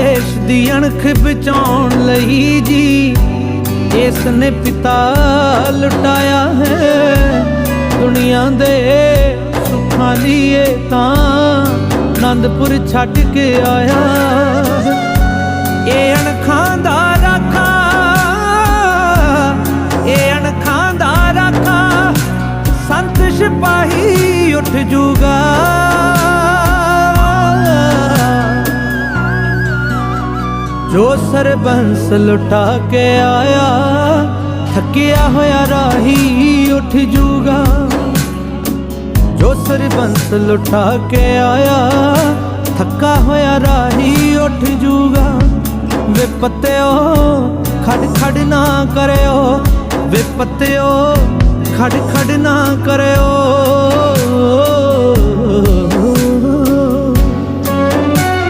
ਦੇਸ਼ ਦੀ ਅਣਖ ਬਚਾਉਣ ਲਈ ਜੀ। ਇਸ ਨੇ ਪਿਤਾ ਲੁਟਾਇਆ ਹੈ। ਦੁਨੀਆ ਦੇ ਸੁੱਖਾਂ ਲਈ ਇਹ ਤਾਂ ਆਨੰਦਪੁਰ ਛੱਡ ਕੇ ਆਇਆ। ਜੋ ਸਰਬੰਸ ਲੁਟਾ ਕੇ ਆਇਆ, ਥੱਕਿਆ ਹੋਇਆ ਰਾਹੀ ਉੱਠ ਜੂਗਾ। ਜੋ ਸਰਬੰਸ ਲੁਟਾ ਕੇ ਆਇਆ, ਥੱਕਾ ਹੋਇਆ ਰਾਹੀ ਉੱਠ ਜੂਗਾ। ਵੇ ਪੱਤਿਓ ਖੜ ਖੜ ਨਾ ਕਰਿਓ ਵੇ ਪੱਤਿਓ ਖੜ ਖੜ ਨਾ ਕਰਿਓ।